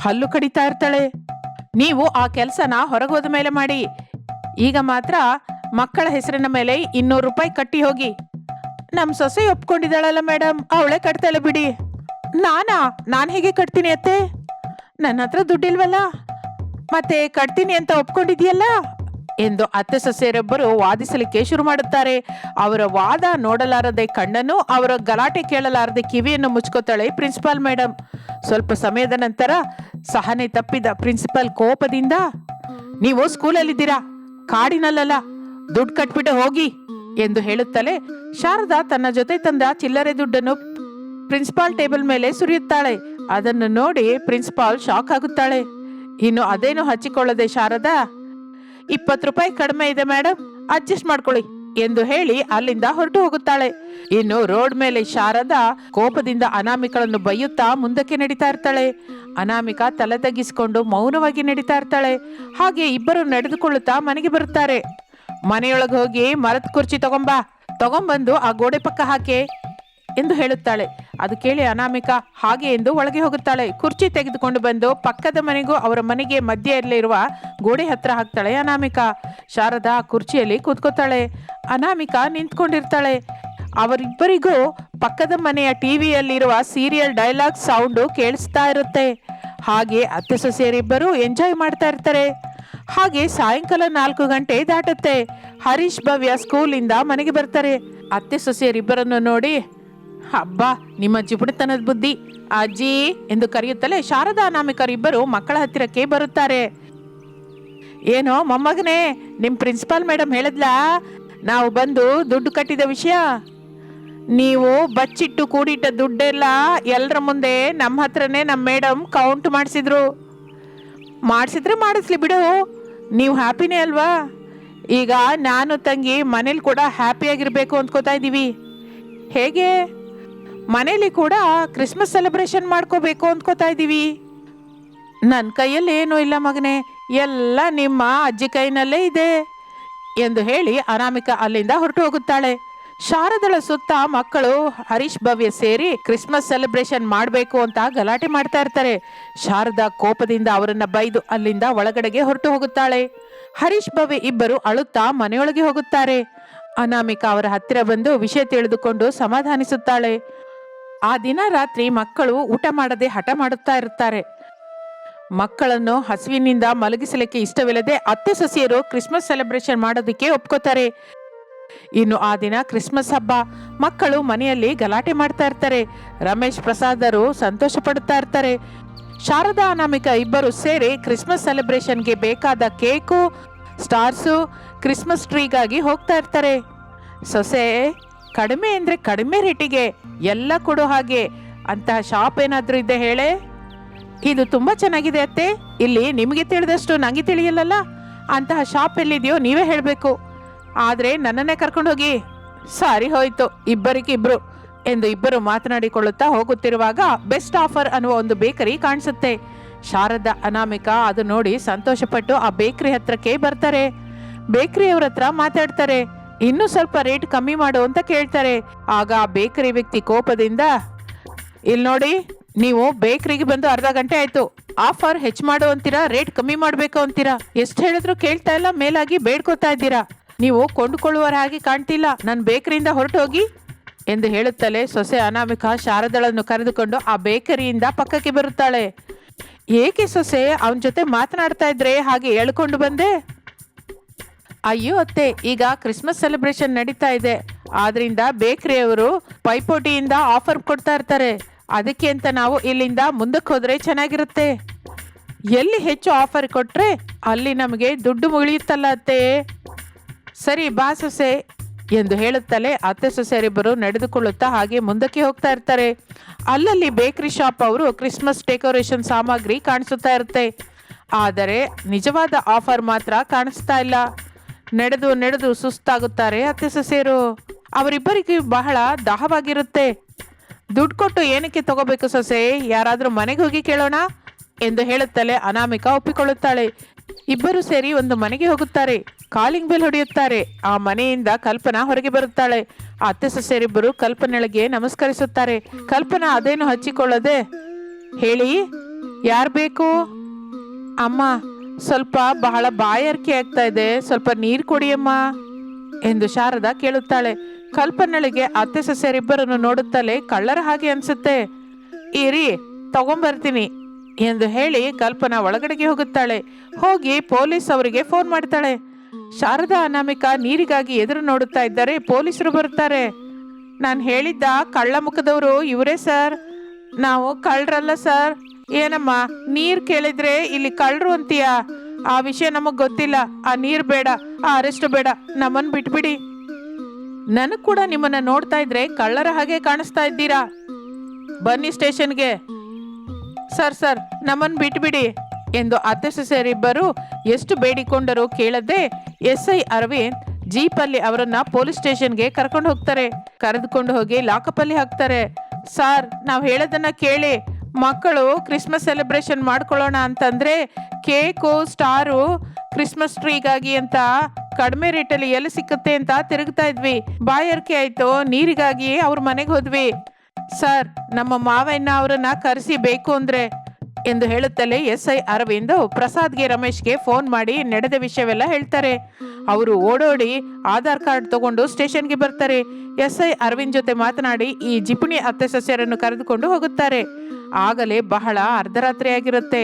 ಹಲ್ಲು ಕಡಿತಾ ಇರ್ತಾಳೆ. ನೀವು ಆ ಕೆಲಸನ ಹೊರಗೋದ ಮೇಲೆ ಮಾಡಿ. ಈಗ ಮಾತ್ರ ಮಕ್ಕಳ ಹೆಸರಿನ ಮೇಲೆ ಇನ್ನೂರು ರೂಪಾಯಿ ಕಟ್ಟಿ ಹೋಗಿ. ನಮ್ಮ ಸೊಸೆ ಒಪ್ಕೊಂಡಿದ್ದಾಳಲ್ಲ ಮೇಡಮ್ ಅವಳೇ ಕಟ್ತಾಳೆ ಬಿಡಿ. ನಾನಾ? ನಾನು ಹೇಗೆ ಕಟ್ತೀನಿ ಅತ್ತೆ? ನನ್ನ ಹತ್ರ ದುಡ್ಡಿಲ್ವಲ್ಲ? ಮತ್ತೆ ಕಟ್ತೀನಿ ಅಂತ ಒಪ್ಕೊಂಡಿದ್ಯಲ್ಲ ಎಂದು ಅತ್ತೆ ಸೊಸೆಯರೊಬ್ಬರು ವಾದಿಸಲಿಕ್ಕೆ ಶುರು ಮಾಡುತ್ತಾರೆ. ಅವರ ವಾದ ನೋಡಲಾರದೆ ಕಣ್ಣನ್ನು ಅವರ ಗಲಾಟೆ ಕೇಳಲಾರದೆ ಕಿವಿಯನ್ನು ಮುಚ್ಕೋತಾಳೆ ಪ್ರಿನ್ಸಿಪಾಲ್ ಮೇಡಮ್ ಸ್ವಲ್ಪ ಸಮಯದ ನಂತರ ಸಹನೆ ತಪ್ಪಿದ ಪ್ರಿನ್ಸಿಪಾಲ್ ಕೋಪದಿಂದ, ನೀವು ಸ್ಕೂಲಲ್ಲಿದ್ದೀರಾ? ಕಾಡಿನಲ್ಲಲ್ಲ? ದುಡ್ಡು ಕಟ್ಬಿಟ್ಟು ಹೋಗಿ, ಎಂದು ಹೇಳುತ್ತಲೇ ಶಾರದಾ ತನ್ನ ಜೊತೆ ತಂದ ಚಿಲ್ಲರೆ ದುಡ್ಡನ್ನು ಪ್ರಿನ್ಸಿಪಾಲ್ ಟೇಬಲ್ ಮೇಲೆ ಸುರಿಯುತ್ತಾಳೆ. ಅದನ್ನು ನೋಡಿ ಪ್ರಿನ್ಸಿಪಾಲ್ ಶಾಕ್ ಆಗುತ್ತಾಳೆ. ಇನ್ನು ಅದೇನು ಹಚ್ಚಿಕೊಳ್ಳದೆ ಶಾರದಾ? ಇಪ್ಪತ್ತು ರೂಪಾಯಿ ಕಡಿಮೆ ಇದೆ ಮೇಡಮ್ ಅಡ್ಜಸ್ಟ್ ಮಾಡ್ಕೊಳ್ಳಿ. ಎಂದು ಹೇಳಿ ಅಲ್ಲಿಂದ ಹೊರಟು ಹೋಗುತ್ತಾಳೆ. ಇನ್ನು ರೋಡ್ ಮೇಲೆ ಶಾರದಾ ಕೋಪದಿಂದ ಅನಾಮಿಕಳನ್ನು ಬೈಯುತ್ತಾ ಮುಂದಕ್ಕೆ ನಡೀತಾ ಇರ್ತಾಳೆ. ಅನಾಮಿಕ ತಲೆ ತಗ್ಗಿಸಿಕೊಂಡು ಮೌನವಾಗಿ ನಡೀತಾ ಇರ್ತಾಳೆ. ಹಾಗೆ ಇಬ್ಬರು ನಡೆದುಕೊಳ್ಳುತ್ತಾ ಮನೆಗೆ ಬರುತ್ತಾರೆ. ಮನೆಯೊಳಗೆ ಹೋಗಿ ಮರದ ಕುರ್ಚಿ ತಗೊಂಬಾ. ತಗೊಂಬಂದು ಆ ಗೋಡೆ ಪಕ್ಕ ಹಾಕೆ ಎಂದು ಹೇಳುತ್ತಾಳೆ. ಅದು ಕೇಳಿ ಅನಾಮಿಕ, ಹಾಗೆ ಎಂದು ಒಳಗೆ ಹೋಗುತ್ತಾಳೆ. ಕುರ್ಚಿ ತೆಗೆದುಕೊಂಡು ಬಂದು ಪಕ್ಕದ ಮನೆಗೂ ಅವರ ಮನೆಗೆ ಮಧ್ಯೆಯಲ್ಲಿರುವ ಗೋಡೆ ಹತ್ರ ಹಾಕ್ತಾಳೆ ಅನಾಮಿಕಾ. ಶಾರದಾ ಕುರ್ಚಿಯಲ್ಲಿ ಕೂತ್ಕೋತಾಳೆ ಅನಾಮಿಕಾ ನಿಂತ್ಕೊಂಡಿರ್ತಾಳೆ. ಅವರಿಬ್ಬರಿಗೂ ಪಕ್ಕದ ಮನೆಯ ಟಿವಿಯಲ್ಲಿರುವ ಸೀರಿಯಲ್ ಡೈಲಾಗ್ ಸೌಂಡು ಕೇಳಿಸ್ತಾ ಇರುತ್ತೆ. ಹಾಗೆ ಅತ್ತೆ ಸೊಸೆಯರಿಬ್ಬರು ಎಂಜಾಯ್ ಮಾಡ್ತಾ ಇರ್ತಾರೆ. ಹಾಗೆ ಸಾಯಂಕಾಲ ನಾಲ್ಕು ಗಂಟೆ ದಾಟುತ್ತೆ. ಹರೀಶ್ ಭವ್ಯ ಸ್ಕೂಲಿಂದ ಮನೆಗೆ ಬರ್ತಾರೆ. ಅತ್ತೆ ಸೊಸೆಯರಿಬ್ಬರನ್ನು ನೋಡಿ ಹಬ್ಬ, ನಿಮ್ಮ ಜಿಪುಣತನದ ಬುದ್ಧಿ. ಅಜ್ಜಿ ಎಂದು ಕರೆಯುತ್ತಲೇ ಶಾರದಾ ನಾಮಿಕರಿಬ್ಬರು ಮಕ್ಕಳ ಹತ್ತಿರಕ್ಕೆ ಬರುತ್ತಾರೆ. ಏನೋ ಮೊಮ್ಮಗನೇ ನಿಮ್ಮ ಪ್ರಿನ್ಸಿಪಾಲ್ ಮೇಡಮ್ ಹೇಳಿದ್ಲಾ? ನಾವು ಬಂದು ದುಡ್ಡು ಕಟ್ಟಿದ ವಿಷಯ. ನೀವು ಬಚ್ಚಿಟ್ಟು ಕೂಡಿಟ್ಟ ದುಡ್ಡೆಲ್ಲ ಎಲ್ಲರ ಮುಂದೆ ನಮ್ಮ ಹತ್ರನೇ ನಮ್ಮ ಮೇಡಮ್ ಕೌಂಟ್ ಮಾಡಿಸಿದ್ರು. ಮಾಡಿಸಿದ್ರೆ ಮಾಡಿಸ್ಲಿ ಬಿಡು. ನೀವು ಹ್ಯಾಪಿನೇ ಅಲ್ವಾ? ಈಗ ನಾನು ತಂಗಿ ಮನೇಲಿ ಕೂಡ ಹ್ಯಾಪಿಯಾಗಿರಬೇಕು ಅಂದ್ಕೋತಾ ಇದ್ದೀವಿ ಹೇಗೆ? ಮನೇಲಿ ಕೂಡ ಕ್ರಿಸ್ಮಸ್ ಸೆಲೆಬ್ರೇಷನ್ ಮಾಡ್ಕೋಬೇಕು ಅಂದ್ಕೋತಾ ಇದ್ದೀವಿ ನನ್ನ ಕೈಯಲ್ಲಿ ಏನೂ ಇಲ್ಲ ಮಗನೇ, ಎಲ್ಲ ನಿಮ್ಮ ಅಜ್ಜಿ ಕೈನಲ್ಲೇ ಇದೆ ಎಂದು ಹೇಳಿ ಅನಾಮಿಕ ಅಲ್ಲಿಂದ ಹೊರಟು ಹೋಗುತ್ತಾಳೆ. ಶಾರದಳ ಸುತ್ತ ಮಕ್ಕಳು ಹರೀಶ್ ಭವ್ಯ ಸೇರಿ ಕ್ರಿಸ್ಮಸ್ ಸೆಲೆಬ್ರೇಷನ್ ಮಾಡಬೇಕು ಅಂತ ಗಲಾಟೆ ಮಾಡ್ತಾ ಇರ್ತಾರೆ. ಶಾರದಾ ಕೋಪದಿಂದ ಅವರನ್ನ ಬೈದು ಅಲ್ಲಿಂದ ಒಳಗಡೆಗೆ ಹೊರಟು ಹೋಗುತ್ತಾಳೆ. ಹರೀಶ್ ಭವ್ಯ ಇಬ್ಬರು ಅಳುತ್ತಾ ಮನೆಯೊಳಗೆ ಹೋಗುತ್ತಾರೆ. ಅನಾಮಿಕಾ ಅವರ ಹತ್ತಿರ ಬಂದು ವಿಷಯ ತಿಳಿದುಕೊಂಡು ಸಮಾಧಾನಿಸುತ್ತಾಳೆ. ಆ ದಿನ ರಾತ್ರಿ ಮಕ್ಕಳು ಊಟ ಮಾಡದೆ ಹಠ ಮಾಡುತ್ತಾ ಇರುತ್ತಾರೆ. ಮಕ್ಕಳನ್ನು ಹಸುವಿನಿಂದ ಮಲಗಿಸಲಿಕ್ಕೆ ಇಷ್ಟವಿಲ್ಲದೆ ಅತ್ತೆ ಸೊಸೆಯರು ಕ್ರಿಸ್ಮಸ್ ಸೆಲೆಬ್ರೇಷನ್ ಮಾಡೋದಕ್ಕೆ ಒಪ್ಕೋತಾರೆ. ಇನ್ನು ಆ ದಿನ ಕ್ರಿಸ್ಮಸ್ ಹಬ್ಬ. ಮಕ್ಕಳು ಮನೆಯಲ್ಲಿ ಗಲಾಟೆ ಮಾಡ್ತಾ ಇರ್ತಾರೆ. ರಮೇಶ್ ಪ್ರಸಾದರು ಸಂತೋಷ ಪಡುತ್ತಾ ಇರ್ತಾರೆ. ಶಾರದಾ ಅನಾಮಿಕ ಇಬ್ಬರು ಸೇರಿ ಕ್ರಿಸ್ಮಸ್ ಸೆಲೆಬ್ರೇಷನ್ಗೆ ಬೇಕಾದ ಕೇಕು, ಸ್ಟಾರ್ಸು, ಕ್ರಿಸ್ಮಸ್ ಟ್ರೀಗಾಗಿ ಹೋಗ್ತಾ ಇರ್ತಾರೆ. ಸೊಸೆ ಕಡಿಮೆ ಅಂದರೆ ಕಡಿಮೆ ರೇಟಿಗೆ ಎಲ್ಲ ಕೊಡೋ ಹಾಗೆ ಅಂತಹ ಶಾಪ್ ಏನಾದರೂ ಇದೆ ಹೇಳೆ? ಇದು ತುಂಬಾ ಚೆನ್ನಾಗಿದೆ ಅತ್ತೆ. ಇಲ್ಲಿ ನಿಮಗೆ ತಿಳಿದಷ್ಟು ನನಗೆ ತಿಳಿಯಲ್ಲಲ್ಲ? ಅಂತಹ ಶಾಪ್ ಎಲ್ಲಿದೆಯೋ ನೀವೇ ಹೇಳಬೇಕು. ಆದರೆ ನನ್ನನ್ನೇ ಕರ್ಕೊಂಡು ಹೋಗಿ. ಸಾರಿ ಹೋಯ್ತು ಇಬ್ಬರಿಗಿಬ್ಬರು ಎಂದು ಇಬ್ಬರು ಮಾತನಾಡಿಕೊಳ್ಳುತ್ತಾ ಹೋಗುತ್ತಿರುವಾಗ ಬೆಸ್ಟ್ ಆಫರ್ ಅನ್ನುವ ಒಂದು ಬೇಕರಿ ಕಾಣಿಸುತ್ತೆ. ಶಾರದಾ, ಅನಾಮಿಕ, ಅದು ನೋಡಿ ಸಂತೋಷಪಟ್ಟು ಆ ಬೇಕರಿ ಹತ್ರಕ್ಕೆ ಬರ್ತಾರೆ. ಬೇಕರಿಯವ್ರ ಹತ್ರ ಮಾತಾಡ್ತಾರೆ. ಇನ್ನೂ ಸ್ವಲ್ಪ ರೇಟ್ ಕಮ್ಮಿ ಮಾಡು ಅಂತ ಕೇಳ್ತಾರೆ. ಆಗ ಆ ಬೇಕರಿ ವ್ಯಕ್ತಿ ಕೋಪದಿಂದ ಇಲ್ಲಿ ನೋಡಿ, ನೀವು ಬೇಕರಿಗೆ ಬಂದು ಅರ್ಧ ಗಂಟೆ ಆಯ್ತು. ಆಫರ್ ಹೆಚ್ಚು ಮಾಡು ಅಂತೀರಾ, ರೇಟ್ ಕಮ್ಮಿ ಮಾಡಬೇಕು ಅಂತೀರಾ? ಎಷ್ಟು ಹೇಳಿದ್ರು ಕೇಳ್ತಾ ಇಲ್ಲ, ಮೇಲಾಗಿ ಬೇಡ್ಕೋತಾ ಇದ್ದೀರಾ? ನೀವು ಕೊಂಡುಕೊಳ್ಳುವರ ಹಾಗೆ ಕಾಣ್ತಿಲ್ಲ ನನ್ನ ಬೇಕರಿಯಿಂದ ಹೊರಟು ಹೋಗಿ ಎಂದು ಹೇಳುತ್ತಲೇ ಸೊಸೆ ಅನಾಮಿಕ ಶಾರದಳನ್ನು ಕರೆದುಕೊಂಡು ಆ ಬೇಕರಿಯಿಂದ ಪಕ್ಕಕ್ಕೆ ಬರುತ್ತಾಳೆ. ಏಕೆ ಸೊಸೆ, ಅವನ ಜೊತೆ ಮಾತನಾಡ್ತಾ ಇದ್ರೆ ಹಾಗೆ ಹೇಳ್ಕೊಂಡು ಬಂದೆ? ಅಯ್ಯೋ ಅತ್ತೆ ಈಗ ಕ್ರಿಸ್ಮಸ್ ಸೆಲೆಬ್ರೇಷನ್ ನಡೀತಾ ಇದೆ. ಆದ್ರಿಂದ ಬೇಕರಿಯವರು ಪೈಪೋಟಿಯಿಂದ ಆಫರ್ ಕೊಡ್ತಾ ಇರ್ತಾರೆ. ಅದಕ್ಕೆ ಅಂತ ನಾವು ಇಲ್ಲಿಂದ ಮುಂದಕ್ಕೆ ಹೋದ್ರೆ ಚೆನ್ನಾಗಿರುತ್ತೆ. ಎಲ್ಲಿ ಹೆಚ್ಚು ಆಫರ್ ಕೊಟ್ರೆ ಅಲ್ಲಿ ನಮಗೆ ದುಡ್ಡು ಮುಗಿಯುತ್ತಲ್ಲ ಅತ್ತೆ. ಸರಿ ಬಾ ಸೊಸೆ ಎಂದು ಹೇಳುತ್ತಲೇ ಅತ್ತೆ ಸೊಸೆಯರಿಬ್ಬರು ನಡೆದುಕೊಳ್ಳುತ್ತಾ ಹಾಗೆ ಮುಂದಕ್ಕೆ ಹೋಗ್ತಾ ಇರ್ತಾರೆ. ಅಲ್ಲಲ್ಲಿ ಬೇಕರಿ ಶಾಪ್ ಅವರು ಕ್ರಿಸ್ಮಸ್ ಡೆಕೋರೇಷನ್ ಸಾಮಗ್ರಿ ಕಾಣಿಸುತ್ತಾ ಇರುತ್ತೆ. ಆದರೆ ನಿಜವಾದ ಆಫರ್ ಮಾತ್ರ ಕಾಣಿಸ್ತಾ ಇಲ್ಲ. ನಡೆದು ನಡೆದು ಸುಸ್ತಾಗುತ್ತಾರೆ. ಅತ್ತೆ ಸೊಸೆಯರು, ಅವರಿಬ್ಬರಿಗೆ ಬಹಳ ದಾಹವಾಗಿರುತ್ತೆ. ದುಡ್ಡು ಕೊಟ್ಟು ಏನಕ್ಕೆ ತಗೋಬೇಕು ಸೊಸೆ? ಯಾರಾದರೂ ಮನೆಗೆ ಹೋಗಿ ಕೇಳೋಣ ಎಂದು ಹೇಳುತ್ತಲೇ ಅನಾಮಿಕಾ ಒಪ್ಪಿಕೊಳ್ಳುತ್ತಾಳೆ. ಇಬ್ಬರು ಸೇರಿ ಒಂದು ಮನೆಗೆ ಹೋಗುತ್ತಾರೆ. ಕಾಲಿಂಗ್ ಬೆಲ್ ಹೊಡೆಯುತ್ತಾರೆ. ಆ ಮನೆಯಿಂದ ಕಲ್ಪನಾ ಹೊರಗೆ ಬರುತ್ತಾಳೆ. ಅತ್ತೆ ಸೊಸೆಯರಿಬ್ಬರು ಕಲ್ಪನೆಯೊಳಗೆ ನಮಸ್ಕರಿಸುತ್ತಾರೆ. ಕಲ್ಪನಾ, ಅದೇನು ಹಚ್ಚಿಕೊಳ್ಳದೆ? ಹೇಳಿ, ಯಾರು ಬೇಕು? ಅಮ್ಮ ಸ್ವಲ್ಪ ಬಹಳ ಬಾಯಾರಿಕೆ ಆಗ್ತಾ ಇದೆ. ಸ್ವಲ್ಪ ನೀರು ಕುಡಿಯಮ್ಮ ಎಂದು ಶಾರದಾ ಕೇಳುತ್ತಾಳೆ. ಕಲ್ಪನಳಿಗೆ ಅತ್ತೆ ಸಸ್ಯರಿಬ್ಬರನ್ನು ನೋಡುತ್ತಲೇ ಕಳ್ಳರ ಹಾಗೆ ಅನ್ಸುತ್ತೆ. ಇರಿ, ತಗೊಂಬರ್ತೀನಿ ಎಂದು ಹೇಳಿ ಕಲ್ಪನಾ ಒಳಗಡೆಗೆ ಹೋಗುತ್ತಾಳೆ. ಹೋಗಿ ಪೊಲೀಸ್ ಅವರಿಗೆ ಫೋನ್ ಮಾಡ್ತಾಳೆ. ಶಾರದಾ ಅನಾಮಿಕಾ ನೀರಿಗಾಗಿ ಎದುರು ನೋಡುತ್ತಾ ಇದ್ದಾರೆ ಪೊಲೀಸರು ಬರುತ್ತಾರೆ. ನಾನು ಹೇಳಿದ್ದ ಕಳ್ಳ ಮುಖದವರು ಇವರೇ ಸರ್. ನಾವು ಕಳ್ಳರಲ್ಲ ಸರ್. ಏನಮ್ಮ, ನೀರ್ ಕೇಳಿದ್ರೆ ಇಲ್ಲಿ ಕಳ್ಳರು ಅಂತೀಯ? ಆ ವಿಷಯ ನಮಗ್ ಗೊತ್ತಿಲ್ಲ. ಆ ನೀರ್ ಬೇಡ, ಆ ಅರೆಸ್ಟ್ ಬೇಡ. ನಮ್ಮನ್ ಬಿಟ್ಬಿಡಿ. ನನಗ್ ಕೂಡ ನಿಮ್ಮನ್ನ ನೋಡ್ತಾ ಇದ್ರೆ ಕಳ್ಳರ ಹಾಗೆ ಕಾಣಿಸ್ತಾ ಇದ್ದೀರಾ? ಬನ್ನಿ ಸ್ಟೇಷನ್ಗೆ. ಸರ್ ಸರ್, ನಮ್ಮನ್ ಬಿಟ್ಬಿಡಿ ಎಂದು ಅತ್ತೆ ಸೊಸೆಯರಿಬ್ಬರು ಎಷ್ಟು ಬೇಡಿಕೊಂಡರೂ ಕೇಳದೆ ಎಸ್ ಐ ಅರವಿಂದ್ ಜೀಪಲ್ಲಿ ಅವರನ್ನ ಪೊಲೀಸ್ ಸ್ಟೇಷನ್ಗೆ ಕರ್ಕೊಂಡು ಹೋಗ್ತಾರೆ. ಕರೆದುಕೊಂಡು ಹೋಗಿ ಲಾಕಪ್ಪಲ್ಲಿ ಹಾಕ್ತಾರೆ. ಸರ್, ನಾವು ಹೇಳೋದನ್ನ ಕೇಳಿ. ಮಕ್ಕಳು ಕ್ರಿಸ್ಮಸ್ ಸೆಲೆಬ್ರೇಷನ್ ಮಾಡ್ಕೊಳ್ಳೋಣ ಅಂತಂದ್ರೆ ಕೇಕು, ಸ್ಟಾರು ಕ್ರಿಸ್ಮಸ್ ಟ್ರೀಗಾಗಿ ಅಂತ ಕಡಿಮೆ ರೇಟಲ್ಲಿ ಎಲ್ಲಿ ಸಿಕ್ಕುತ್ತೆ ಅಂತ ತಿರುಗ್ತಾ ಇದ್ವಿ. ಬಾಯರ್ಕೆ ಆಯ್ತು, ನೀರಿಗಾಗಿ ಅವ್ರ ಮನೆಗೆ ಹೋದ್ವಿ. ಸರ್, ನಮ್ಮ ಮಾವಯ್ಯನ ಅವರನ್ನ ಕರೆಸಿ ಬೇಕು ಅಂದ್ರೆ, ಎಂದು ಹೇಳುತ್ತಲೇ ಎಸ್ ಐ ಅರವಿಂದ್ ಪ್ರಸಾದ್ಗೆ ರಮೇಶ್ಗೆ ಫೋನ್ ಮಾಡಿ ನಡೆದ ವಿಷಯವೆಲ್ಲ ಹೇಳ್ತಾರೆ. ಅವರು ಓಡೋಡಿ ಆಧಾರ್ ಕಾರ್ಡ್ ತಗೊಂಡು ಸ್ಟೇಷನ್ಗೆ ಬರ್ತಾರೆ. ಎಸ್ ಐ ಅರವಿಂದ್ ಜೊತೆ ಮಾತನಾಡಿ ಈ ಜಿಪುಣಿ ಅತ್ತೆ ಸಸ್ಯರನ್ನು ಕರೆದುಕೊಂಡು ಹೋಗುತ್ತಾರೆ. ಆಗಲೇ ಬಹಳ ಅರ್ಧರಾತ್ರಿ ಆಗಿರುತ್ತೆ.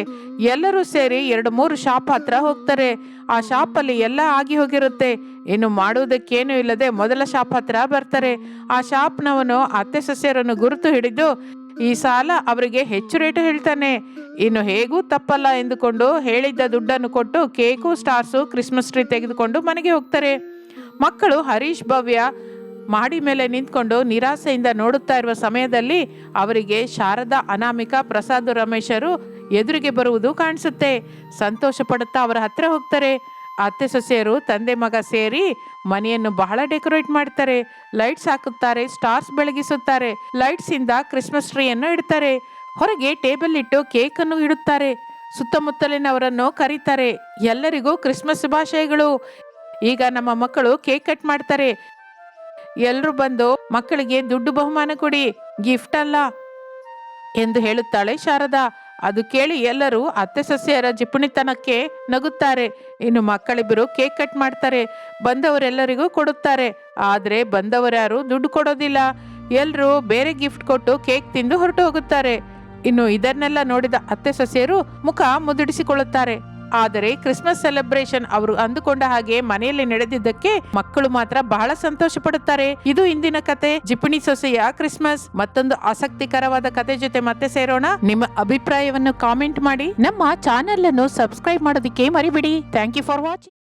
ಎಲ್ಲರೂ ಸೇರಿ ಎರಡು ಮೂರು ಶಾಪ್ ಹತ್ರ ಹೋಗ್ತಾರೆ. ಆ ಶಾಪಲ್ಲಿ ಎಲ್ಲ ಆಗಿ ಹೋಗಿರುತ್ತೆ. ಇನ್ನು ಮಾಡುವುದಕ್ಕೇನು ಇಲ್ಲದೆ ಮೊದಲ ಶಾಪ್ ಹತ್ರ ಬರ್ತಾರೆ. ಆ ಶಾಪ್ನವನು ಅತ್ತೆ ಸಸ್ಯರನ್ನು ಗುರುತು ಹಿಡಿದು, ಈ ಸಾಲ ಅವರಿಗೆ ಹೆಚ್ಚು ರೇಟು ಹೇಳ್ತಾನೆ. ಇನ್ನು ಹೇಗೂ ತಪ್ಪಲ್ಲ ಎಂದುಕೊಂಡು ಹೇಳಿದ್ದ ದುಡ್ಡನ್ನು ಕೊಟ್ಟು ಕೇಕು, ಸ್ಟಾರ್ಸು, ಕ್ರಿಸ್ಮಸ್ ಟ್ರೀ ತೆಗೆದುಕೊಂಡು ಮನೆಗೆ ಹೋಗ್ತಾರೆ. ಮಕ್ಕಳು ಹರೀಶ್ ಭವ್ಯ ಮಾಡಿ ಮೇಲೆ ನಿಂತ್ಕೊಂಡು ನಿರಾಸೆಯಿಂದ ನೋಡುತ್ತಾ ಇರುವ ಸಮಯದಲ್ಲಿ ಅವರಿಗೆ ಶಾರದಾ, ಅನಾಮಿಕಾ, ಪ್ರಸಾದ್, ರಮೇಶರು ಎದುರಿಗೆ ಬರುವುದು ಕಾಣಿಸುತ್ತೆ. ಸಂತೋಷ ಪಡುತ್ತಾ ಅವರ ಹತ್ತಿರ ಹೋಗ್ತಾರೆ. ಅತ್ತೆ, ಸೊಸೆಯರು, ತಂದೆ, ಮಗ ಸೇರಿ ಮನೆಯನ್ನು ಬಹಳ ಡೆಕೋರೇಟ್ ಮಾಡ್ತಾರೆ. ಲೈಟ್ಸ್ ಹಾಕುತ್ತಾರೆ, ಸ್ಟಾರ್ಸ್ ಬೆಳಗಿಸುತ್ತಾರೆ. ಲೈಟ್ಸ್ ಇಂದ ಕ್ರಿಸ್ಮಸ್ ಟ್ರೀಯನ್ನು ಇಡ್ತಾರೆ. ಹೊರಗೆ ಟೇಬಲ್ ಇಟ್ಟು ಕೇಕ್ ಅನ್ನು ಇಡುತ್ತಾರೆ ಸುತ್ತಮುತ್ತಲಿನವರನ್ನು ಕರೀತಾರೆ. ಎಲ್ಲರಿಗೂ ಕ್ರಿಸ್ಮಸ್ ಶುಭಾಶಯಗಳು. ಈಗ ನಮ್ಮ ಮಕ್ಕಳು ಕೇಕ್ ಕಟ್ ಮಾಡ್ತಾರೆ. ಎಲ್ಲರೂ ಬಂದು ಮಕ್ಕಳಿಗೆ ದುಡ್ಡು ಬಹುಮಾನ ಕೊಡಿ ಗಿಫ್ಟ್ ಅಲ್ಲ ಎಂದು ಹೇಳುತ್ತಾಳೆ ಶಾರದಾ. ಅದು ಕೇಳಿ ಎಲ್ಲರೂ ಅತ್ತೆ ಸಸ್ಯರ ಜಿಪುಣಿತನಕ್ಕೆ ನಗುತ್ತಾರೆ. ಇನ್ನು ಮಕ್ಕಳಿಬ್ಬರು ಕೇಕ್ ಕಟ್ ಮಾಡ್ತಾರೆ, ಬಂದವರೆಲ್ಲರಿಗೂ ಕೊಡುತ್ತಾರೆ. ಆದರೆ ಬಂದವರ್ಯಾರು ದುಡ್ಡು ಕೊಡೋದಿಲ್ಲ. ಎಲ್ಲರೂ ಬೇರೆ ಗಿಫ್ಟ್ ಕೊಟ್ಟು ಕೇಕ್ ತಿಂದು ಹೊರಟು ಹೋಗುತ್ತಾರೆ. ಇನ್ನು ಇದನ್ನೆಲ್ಲ ನೋಡಿದ ಅತ್ತೆ ಸಸ್ಯರು ಮುಖ ಮುದುಡಿಸಿಕೊಳ್ಳುತ್ತಾರೆ. ಆದರೆ ಕ್ರಿಸ್ಮಸ್ ಸೆಲೆಬ್ರೇಷನ್ ಅವರು ಅಂದುಕೊಂಡ ಹಾಗೆ ಮನೆಯಲ್ಲಿ ನಡೆದಿದ್ದಕ್ಕೆ ಮಕ್ಕಳು ಮಾತ್ರ ಬಹಳ ಸಂತೋಷ ಪಡುತ್ತಾರೆ. ಇದು ಇಂದಿನ ಕತೆ. ಜಿಪಣಿ ಸೊಸೆಯ ಕ್ರಿಸ್ಮಸ್ ಮತ್ತೊಂದು ಆಸಕ್ತಿಕರವಾದ ಕತೆ ಜೊತೆ ಮತ್ತೆ ಸೇರೋಣ. ನಿಮ್ಮ ಅಭಿಪ್ರಾಯವನ್ನು ಕಾಮೆಂಟ್ ಮಾಡಿ. ನಮ್ಮ ಚಾನೆಲ್ ಅನ್ನು ಸಬ್ಸ್ಕ್ರೈಬ್ ಮಾಡೋದಕ್ಕೆ ಮರಿಬಿಡಿ. Thank you for watching